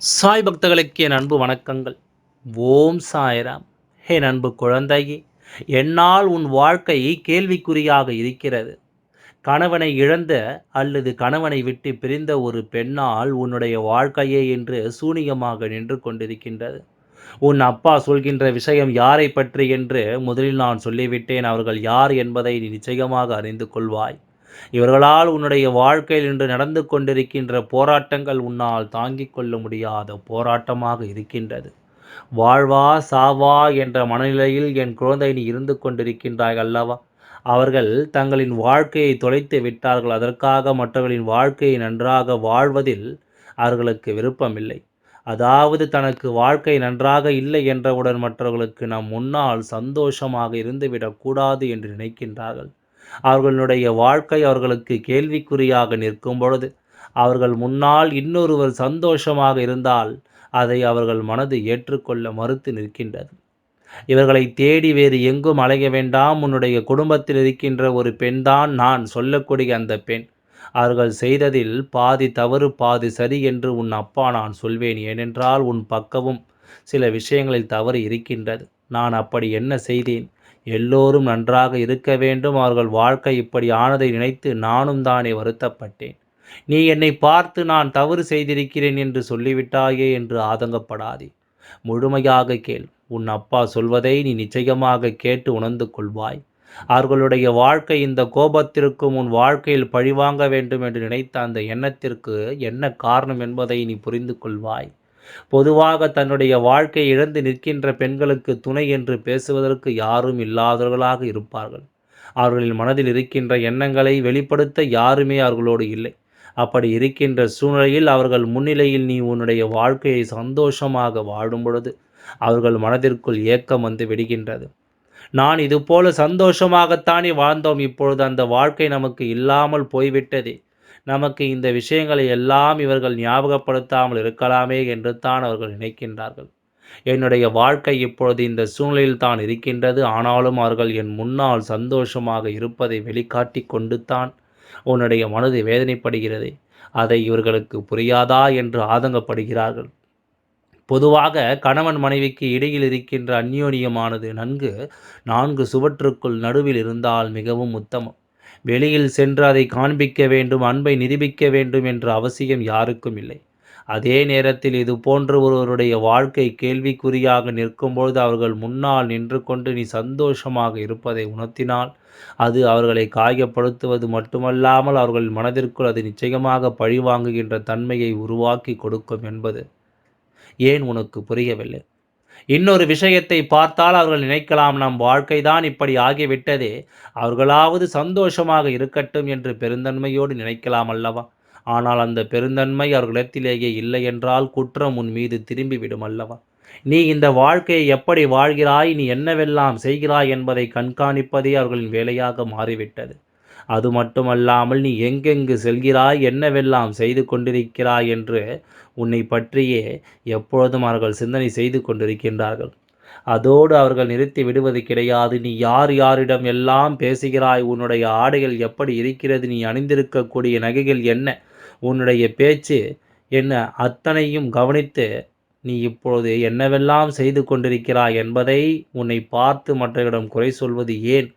சாய் பக்தர்களுக்கு என் அன்பு வணக்கங்கள். ஓம் சாய்ராம். என் அன்பு குழந்தையே என்னால் உன் வாழ்க்கை கேள்விக்குறியாக இருக்கிறது. கணவனை இழந்த அல்லது கணவனை விட்டு பிரிந்த ஒரு பெண்ணால் உன்னுடைய வாழ்க்கையே என்று சூனியமாக நின்று கொண்டிருக்கின்றது. உன் அப்பா சொல்கின்ற விஷயம் யாரை பற்றி என்று முதலில் நான் சொல்லிவிட்டேன். அவர்கள் யார் என்பதை நீ நிச்சயமாக அறிந்து கொள்வாய். இவர்களால் உன்னுடைய வாழ்க்கையில் இன்று நடந்து கொண்டிருக்கின்ற போராட்டங்கள் உன்னால் தாங்கிக் கொள்ள முடியாத போராட்டமாக இருக்கின்றது. வாழ்வா சாவா என்ற மனநிலையில் என் குழந்தை நீ இருந்து கொண்டிருக்கின்றாய் அல்லவா? அவர்கள் தங்களின் வாழ்க்கையை தொலைத்து விட்டார்கள். அதற்காக மற்றவர்களின் வாழ்க்கையை நன்றாக வாழ்வதில் அவர்களுக்கு விருப்பமில்லை. அதாவது தனக்கு வாழ்க்கை நன்றாக இல்லை என்றவுடன் மற்றவர்களுக்கு நம் முன்னால் சந்தோஷமாக இருந்துவிடக்கூடாது என்று நினைக்கின்றார்கள். அவர்களுடைய வாழ்க்கை அவர்களுக்கு கேள்விக்குறியாக நிற்கும் பொழுது அவர்கள் முன்னால் இன்னொருவர் சந்தோஷமாக இருந்தால் அதை அவர்கள் மனது ஏற்றுக்கொள்ள மறுத்து நிற்கின்றது. இவர்களை தேடி வேறு எங்கும் அலைய வேண்டாம். உன்னுடைய குடும்பத்தில் இருக்கின்ற ஒரு பெண்தான் நான் சொல்லக்கூடிய அந்த பெண். அவர்கள் செய்ததில் பாதி தவறு பாதி சரி என்று உன் அப்பா நான் சொல்வேன். ஏனென்றால் உன் பக்கமும் சில விஷயங்களில் தவறு இருக்கின்றது. நான் அப்படி என்ன செய்தேன்? எல்லோரும் நன்றாக இருக்க வேண்டும். அவர்கள் வாழ்க்கை இப்படி ஆனதை நினைத்து நானும் தானே வருத்தப்பட்டேன். நீ என்னை பார்த்து நான் தவறு செய்திருக்கிறேன் என்று சொல்லிவிட்டாயே என்று ஆதங்கப்படாதே. முழுமையாக கேள். உன் அப்பா சொல்வதை நீ நிச்சயமாக கேட்டு உணர்ந்து கொள்வாய். அவர்களுடைய வாழ்க்கை இந்த கோபத்திற்கும் உன் வாழ்க்கையில் பழிவாங்க வேண்டும் என்று நினைத்த அந்த எண்ணத்திற்கு என்ன காரணம் என்பதை நீ புரிந்து கொள்வாய். பொதுவாக தன்னுடைய வாழ்க்கை இழந்து நிற்கின்ற பெண்களுக்கு துணை என்று பேசுவதற்கு யாரும் இல்லாதவர்களாக இருப்பார்கள். அவர்களின் மனதில் இருக்கின்ற எண்ணங்களை வெளிப்படுத்த யாருமே அவர்களோடு இல்லை. அப்படி இருக்கின்ற சூழ்நிலையில் அவர்கள் முன்னிலையில் நீ உன்னுடைய வாழ்க்கையை சந்தோஷமாக வாழும் பொழுது அவர்கள் மனதிற்குள் ஏக்கம் வந்து விடுகின்றது. நான் இதுபோல சந்தோஷமாகத்தானே வாழ்ந்தோம். இப்பொழுது அந்த வாழ்க்கை நமக்கு இல்லாமல் போய்விட்டதே. நமக்கு இந்த விஷயங்களை எல்லாம் இவர்கள் ஞாபகப்படுத்தாமல் இருக்கலாமே என்று தான் அவர்கள் நினைக்கின்றார்கள். என்னுடைய வாழ்க்கை இப்பொழுது இந்த சூழ்நிலையில் தான் இருக்கின்றது. ஆனாலும் அவர்கள் என் முன்னால் சந்தோஷமாக இருப்பதை வெளிக்காட்டி கொண்டு தான் உன்னுடைய மனது வேதனைப்படுகிறது. அதை இவர்களுக்கு புரியாதா என்று ஆதங்கப்படுகிறார்கள். பொதுவாக கணவன் மனைவிக்கு இடையில் இருக்கின்ற அந்யோன்யமானது நன்கு நான்கு சுவற்றுக்குள் நடுவில் இருந்தால் மிகவும் உத்தமம். வெளியில் சென்று அதை காண்பிக்க வேண்டும் அன்பை நிரூபிக்க வேண்டும் என்ற அவசியம் யாருக்கும் இல்லை. அதே நேரத்தில் இது போன்ற ஒருவருடைய வாழ்க்கை கேள்விக்குறியாக நிற்கும்பொழுது அவர்கள் முன்னால் நின்று கொண்டு நீ சந்தோஷமாக இருப்பதை உணர்த்தினால் அது அவர்களை காயப்படுத்துவது மட்டுமல்லாமல் அவர்கள் மனதிற்குள் அது நிச்சயமாக பழிவாங்குகின்ற தன்மையை உருவாக்கி கொடுக்கும் என்பது ஏன் உனக்கு புரியவில்லை? இன்னொரு விஷயத்தை பார்த்தால் அவர்கள் நினைக்கலாம் நம் வாழ்க்கைதான் இப்படி ஆகிவிட்டதே. அவர்களாவது சந்தோஷமாக இருக்கட்டும் என்று பெருந்தன்மையோடு நினைக்கலாம் அல்லவா? ஆனால் அந்த பெருந்தன்மை அவர்களிடத்திலேயே இல்லை என்றால் குற்றம் உன் மீது திரும்பிவிடும் அல்லவா? நீ இந்த வாழ்க்கையை எப்படி வாழ்கிறாய்? நீ என்னவெல்லாம் செய்கிறாய் என்பதை கண்காணிப்பதே அவர்களின் வேலையாக மாறிவிட்டது. அது மட்டுமல்லாமல் நீ எங்கெங்கு செல்கிறாய் என்னவெல்லாம் செய்து கொண்டிருக்கிறாய் என்று உன்னை பற்றியே எப்பொழுதும் அவர்கள் சிந்தனை செய்து கொண்டிருக்கின்றார்கள். அதோடு அவர்கள் நிறுத்தி விடுவது கிடையாது. நீ யார் யாரிடம் எல்லாம் பேசுகிறாய் உன்னுடைய ஆடைகள் எப்படி இருக்கிறது நீ அணிந்திருக்கக்கூடிய நகைகள் என்ன உன்னுடைய பேச்சு என்ன அத்தனையும் கவனித்து நீ இப்பொழுது என்னவெல்லாம் செய்து கொண்டிருக்கிறாய் என்பதை உன்னை பார்த்து மற்றவரிடம் குறை சொல்வது ஏன்?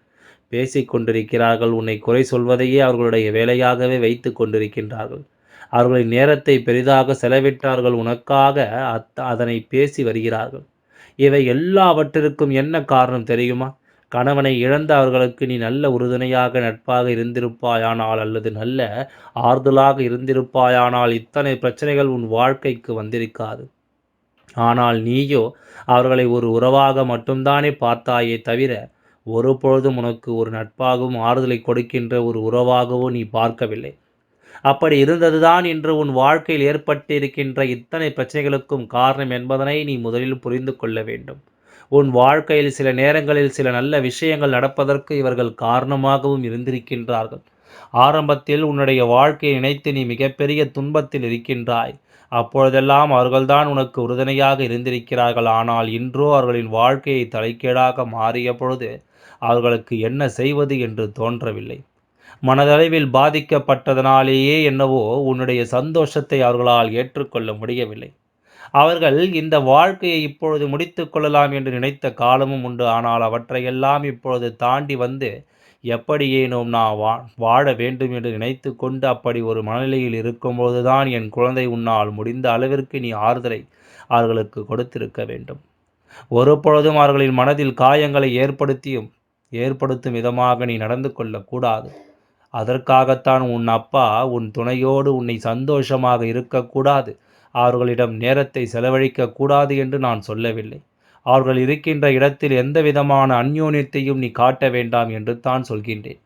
பேசிக்கொண்டிருக்கிறார்கள் உன்னை குறை சொல்வதையே அவர்களுடைய வேலையாகவே வைத்து கொண்டிருக்கின்றார்கள். அவர்களின் நேரத்தை பெரிதாக செலவிட்டார்கள். உனக்காக அத் அதனை பேசி வருகிறார்கள். இவை எல்லாவற்றிற்கும் என்ன காரணம் தெரியுமா? கணவனை இழந்த அவர்களுக்கு நீ நல்ல உறுதுணையாக நட்பாக இருந்திருப்பாயானால் அல்லது நல்ல ஆறுதலாக இருந்திருப்பாயானால் இத்தனை பிரச்சனைகள் உன் வாழ்க்கைக்கு வந்திருக்காது. ஆனால் நீயோ அவர்களை ஒரு உறவாக மட்டும்தானே பார்த்தாயே தவிர ஒருபொழுதும் உனக்கு ஒரு நட்பாகவும் ஆறுதலை கொடுக்கின்ற ஒரு உறவாகவோ நீ பார்க்கவில்லை. அப்படி இருந்ததுதான் இன்று உன் வாழ்க்கையில் ஏற்பட்டிருக்கின்ற இத்தனை பிரச்சனைகளுக்கும் காரணம் என்பதனை நீ முதலில் புரிந்து கொள்ள வேண்டும். உன் வாழ்க்கையில் சில நேரங்களில் சில நல்ல விஷயங்கள் நடப்பதற்கு இவர்கள் காரணமாகவும் இருந்திருக்கின்றார்கள். ஆரம்பத்தில் உன்னுடைய வாழ்க்கையை நினைத்து நீ மிகப்பெரிய துன்பத்தில் இருக்கின்றாய். அப்பொழுதெல்லாம் அவர்கள்தான் உனக்கு உறுதுணையாக இருந்திருக்கிறார்கள். ஆனால் இன்றோ அவர்களின் வாழ்க்கையை தலைக்கீழாக மாறிய பொழுது அவர்களுக்கு என்ன செய்வது என்று தோன்றவில்லை. மனதளவில் பாதிக்கப்பட்டதனாலேயே என்னவோ உன்னுடைய சந்தோஷத்தை அவர்களால் ஏற்றுக்கொள்ள முடியவில்லை. அவர்கள் இந்த வாழ்க்கையை இப்பொழுது முடித்துக் கொள்ளலாம் என்று நினைத்த காலமும் உண்டு. ஆனால் அவற்றையெல்லாம் இப்பொழுது தாண்டி வந்து எப்படியேனும் நான் வா வாழ வேண்டும் என்று நினைத்து கொண்டு அப்படி ஒரு மனநிலையில் இருக்கும்போதுதான் என் குழந்தை உன்னால் முடிந்த அளவிற்கு நீ ஆறுதலை அவர்களுக்கு கொடுத்திருக்க வேண்டும். ஒரு பொழுதும் அவர்களின் மனதில் காயங்களை ஏற்படுத்தியும் ஏற்படுத்தும் விதமாக நீ நடந்து கொள்ளக்கூடாது அதற்காகத்தான் உன் அப்பா உன் துணையோடு உன்னை சந்தோஷமாக இருக்கக்கூடாது அவர்களிடம் நேரத்தை செலவழிக்கக்கூடாது என்று நான் சொல்லவில்லை. அவர்கள் இருக்கின்ற இடத்தில் எந்த விதமான அந்யோன்யத்தையும் நீ காட்ட வேண்டாம் என்று தான் சொல்கின்றேன்.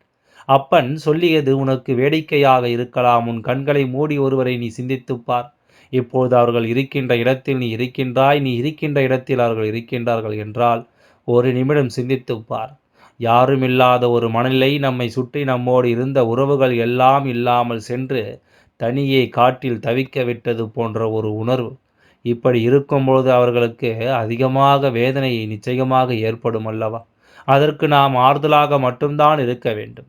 அப்பன் சொல்லியது உனக்கு வேடிக்கையாக இருக்கலாம். உன் கண்களை மூடி ஒருவரை நீ சிந்தித்துப்பார் இப்போது அவர்கள் இருக்கின்ற இடத்தில் நீ இருக்கின்றாய். நீ இருக்கின்ற இடத்தில் அவர்கள் இருக்கின்றார்கள் என்றால் ஒரு நிமிடம் சிந்தித்துப்பார் யாருமில்லாத ஒரு மனநிலை நம்மை சுற்றி நம்மோடு இருந்த உறவுகள் எல்லாம் இல்லாமல் சென்று தனியே காட்டில் தவிக்க விட்டது போன்ற ஒரு உணர்வு. இப்படி இருக்கும்பொழுது அவர்களுக்கு அதிகமாக வேதனை நிச்சயமாக ஏற்படும் அல்லவா? அதற்கு நாம் ஆறுதலாக மட்டும்தான் இருக்க வேண்டும்.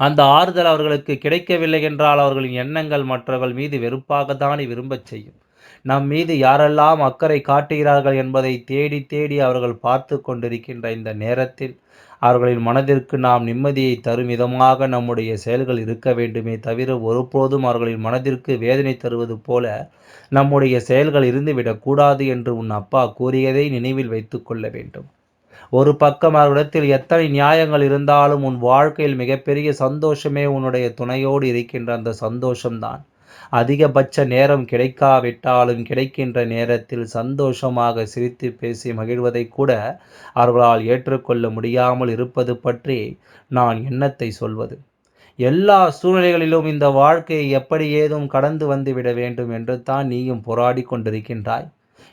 அந்த ஆறுதல் அவர்களுக்கு கிடைக்கவில்லை என்றால் அவர்களின் எண்ணங்கள் மற்றவர்கள் மீது வெறுப்பாகத்தானே விரும்பச் செய்யும். நம் மீது யாரெல்லாம் அக்கறை காட்டுகிறார்கள் என்பதை தேடி தேடி அவர்கள் பார்த்து கொண்டிருக்கின்ற இந்த நேரத்தில் அவர்களின் மனதிற்கு நாம் நிம்மதியை தரும் விதமாக நம்முடைய செயல்கள் இருக்க வேண்டுமே தவிர ஒருபோதும் அவர்களின் மனதிற்கு வேதனை தருவது போல நம்முடைய செயல்கள் இருந்துவிடக்கூடாது என்று உன் அப்பா கூறியதை நினைவில் வைத்து கொள்ள வேண்டும். ஒரு பக்கம் அவரிடத்தில் எத்தனை நியாயங்கள் இருந்தாலும் உன் வாழ்க்கையில் மிகப்பெரிய சந்தோஷமே உன்னுடைய துணையோடு இருக்கின்ற அந்த சந்தோஷம்தான். அதிகபட்ச நேரம் கிடைக்காவிட்டாலும் கிடைக்கின்ற நேரத்தில் சந்தோஷமாக சிரித்து பேசி மகிழ்வதை கூட அவர்களால் ஏற்றுக்கொள்ள முடியாமல் இருப்பது பற்றி நான் எண்ணத்தை சொல்வது. எல்லா சூழ்நிலைகளிலும் இந்த வாழ்க்கையை எப்படி ஏதும் கடந்து வந்து விட வேண்டும் என்று தான் நீயும் போராடி கொண்டிருக்கின்றாய்.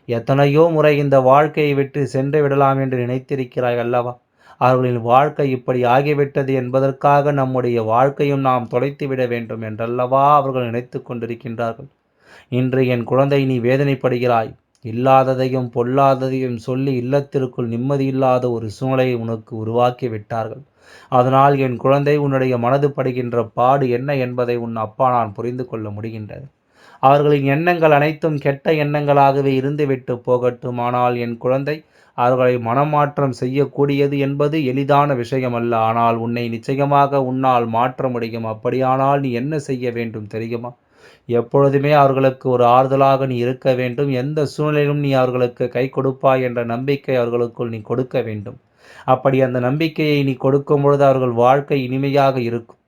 எத்தனையோ முறை இந்த வாழ்க்கையை விட்டு சென்று விடலாம் என்று நினைத்திருக்கிறாய் அல்லவா? அவர்களின் வாழ்க்கை இப்படி ஆகிவிட்டது என்பதற்காக நம்முடைய வாழ்க்கையும் நாம் தொலைத்து விட வேண்டும் என்றல்லவா அவர்கள் நினைத்து கொண்டிருக்கின்றார்கள். இன்று என் குழந்தை நீ வேதனைப்படுகிறாய். இல்லாததையும் பொல்லாததையும் சொல்லி இல்லத்திற்குள் நிம்மதியில்லாத ஒரு சூழ்நிலையை உனக்கு உருவாக்கி விட்டார்கள். அதனால் என் குழந்தை உன்னுடைய மனது படுகின்ற பாடு என்ன என்பதை உன் அப்பா நான் புரிந்து கொள்ள முடிகின்றது. அவர்களின் எண்ணங்கள் அனைத்தும் கெட்ட எண்ணங்களாகவே இருந்துவிட்டு போகட்டும். ஆனால் என் குழந்தை அவர்களை மனமாற்றம் செய்யக்கூடியது என்பது எளிதான விஷயமல்ல. ஆனால் உன்னை நிச்சயமாக உன்னால் மாற்ற முடியும். அப்படியானால் நீ என்ன செய்ய வேண்டும் தெரியுமா? எப்பொழுதுமே அவர்களுக்கு ஒரு ஆறுதலாக நீ இருக்க வேண்டும். எந்த சூழ்நிலையிலும் நீ அவர்களுக்கு கை கொடுப்பாய் என்ற நம்பிக்கை அவர்களுக்குள் நீ கொடுக்க வேண்டும். அப்படி அந்த நம்பிக்கையை நீ கொடுக்கும் பொழுது அவர்கள் வாழ்க்கை இனிமையாக இருக்கும்.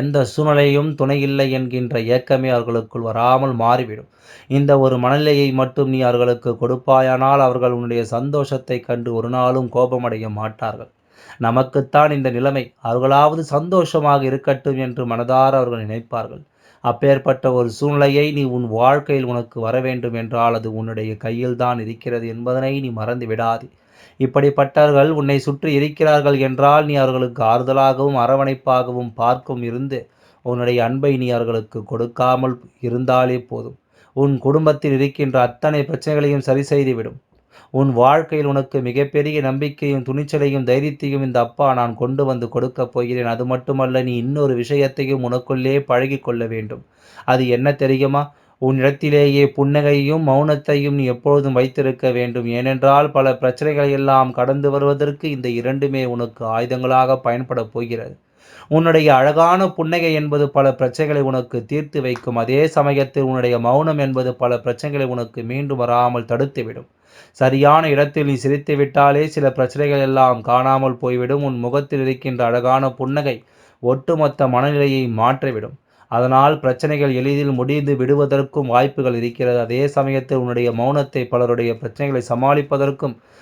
எந்த சூழ்நிலையும் துணையில்லை என்கின்ற ஏக்கமே அவர்களுக்குள் வராமல் மாறிவிடும். இந்த ஒரு மனநிலையை மட்டும் நீ அவர்களுக்கு கொடுப்பாயானால் அவர்கள் உன்னுடைய சந்தோஷத்தை கண்டு ஒரு நாளும் கோபமடைய மாட்டார்கள். நமக்குத்தான் இந்த நிலைமை. அவர்களாவது சந்தோஷமாக இருக்கட்டும் என்று மனதார அவர்கள் நினைப்பார்கள். அப்பேற்பட்ட ஒரு சூழ்நிலையை நீ உன் வாழ்க்கையில் உனக்கு வர வேண்டும் என்றால் அது உன்னுடைய கையில்தான் இருக்கிறது என்பதனை நீ மறந்து விடாது இப்படிப்பட்டவர்கள் உன்னை சுற்றி இருக்கிறார்கள் என்றால் நீ அவர்களுக்கு ஆறுதலாகவும் அரவணைப்பாகவும் பார்க்கும் இருந்து உன்னுடைய அன்பை நீ அவர்களுக்கு கொடுக்காமல் இருந்தாலே போதும். உன் குடும்பத்தில் இருக்கின்ற அத்தனை பிரச்சனைகளையும் சரி செய்துவிடும். உன் வாழ்க்கையில் உனக்கு மிகப்பெரிய நம்பிக்கையும் துணிச்சலையும் தைரியத்தையும் இந்த அப்பா நான் கொண்டு வந்து கொடுக்கப் போகிறேன். அது மட்டுமல்ல நீ இன்னொரு விஷயத்தையும் உனக்குள்ளே பழகி கொள்ள வேண்டும். அது என்ன தெரியுமா? உன்னிடத்திலேயே புன்னகையும் மௌனத்தையும் நீ எப்பொழுதும் வைத்திருக்க வேண்டும். ஏனென்றால் பல பிரச்சனைகளை எல்லாம் கடந்து வருவதற்கு இந்த இரண்டுமே உனக்கு ஆயுதங்களாக பயன்படப் போகிறது. உன்னுடைய அழகான புன்னகை என்பது பல பிரச்சனைகளை உனக்கு தீர்த்து வைக்கும். அதே சமயத்தில் உன்னுடைய மௌனம் என்பது பல பிரச்சனைகளை உனக்கு மீண்டும் வராமல் தடுத்துவிடும். சரியான இடத்தில் நீ சிரித்து விட்டாலே சில பிரச்சனைகள் எல்லாம் காணாமல் போய்விடும். உன் முகத்தில் இருக்கின்ற அழகான புன்னகை ஒட்டுமொத்த மனநிலையை மாற்றிவிடும். அதனால் பிரச்சனைகள் எளிதில் முடிந்து விடுவதற்கும் வாய்ப்புகள் இருக்கிறது. அதே சமயத்தில் உன்னுடைய மௌனத்தை பலருடைய பிரச்சனைகளை சமாளிப்பதற்கும்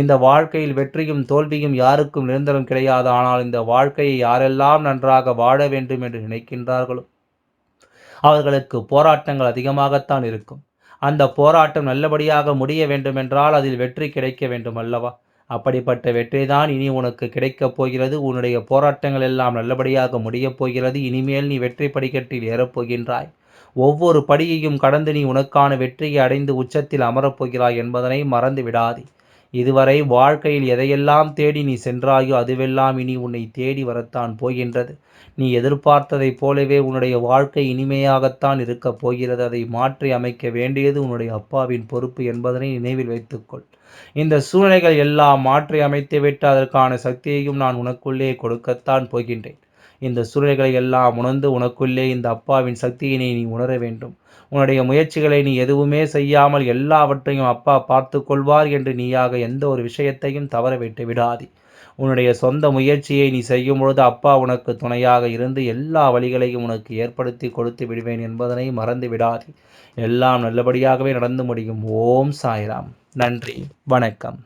இந்த வாழ்க்கையில் வெற்றியும் தோல்வியும் யாருக்கும் நிரந்தரம் கிடையாது. ஆனால் இந்த வாழ்க்கையை யாரெல்லாம் நன்றாக வாழ வேண்டும் என்று நினைக்கின்றார்களோ அவர்களுக்கு போராட்டங்கள் அதிகமாகத்தான் இருக்கும். அந்த போராட்டம் நல்லபடியாக முடிய வேண்டுமென்றால் அதில் வெற்றி கிடைக்க வேண்டும் அல்லவா? அப்படிப்பட்ட வெற்றி தான் இனி உனக்கு கிடைக்கப் போகிறது. உன்னுடைய போராட்டங்கள் எல்லாம் நல்லபடியாக முடியப் போகிறது. இனிமேல் நீ வெற்றி படிக்கட்டில் ஏறப்போகின்றாய் ஒவ்வொரு படியையும் கடந்து நீ உனக்கான வெற்றியை அடைந்து உச்சத்தில் அமரப்போகிறாய் என்பதனை மறந்து விடாதே. இதுவரை வாழ்க்கையில் எதையெல்லாம் தேடி நீ சென்றாயோ அதுவெல்லாம் இனி உன்னை தேடி வரத்தான் போகின்றது. நீ எதிர்பார்த்ததைப் போலவே உன்னுடைய வாழ்க்கை இனிமையாகத்தான் இருக்கப் போகிறது. அதை மாற்றி அமைக்க வேண்டியது உன்னுடைய அப்பாவின் பொறுப்பு என்பதனை நினைவில் வைத்துக்கொள். இந்த சூழ்நிலைகள் எல்லாம் மாற்றி அமைத்துவிட்டு அதற்கான சக்தியையும் நான் உனக்குள்ளே கொடுக்கத்தான் போகின்றேன். இந்த சூழ்நிலைகளை எல்லாம் உணர்ந்து உனக்குள்ளே இந்த அப்பாவின் சக்தியினை நீ உணர வேண்டும். உன்னுடைய முயற்சிகளை நீ எதுவுமே செய்யாமல் எல்லாவற்றையும் அப்பா பார்த்து கொள்வார் என்று நீயாக எந்த ஒரு விஷயத்தையும் தவற விட்டு விடாதே. உன்னுடைய சொந்த முயற்சியை நீ செய்யும் பொழுது அப்பா உனக்கு துணையாக இருந்து எல்லா வழிகளையும் உனக்கு ஏற்படுத்தி கொடுத்து விடுவேன் என்பதனை மறந்து விடாதே. எல்லாம் நல்லபடியாகவே நடந்து முடியும். ஓம் சாய்ராம். நன்றி. வணக்கம்.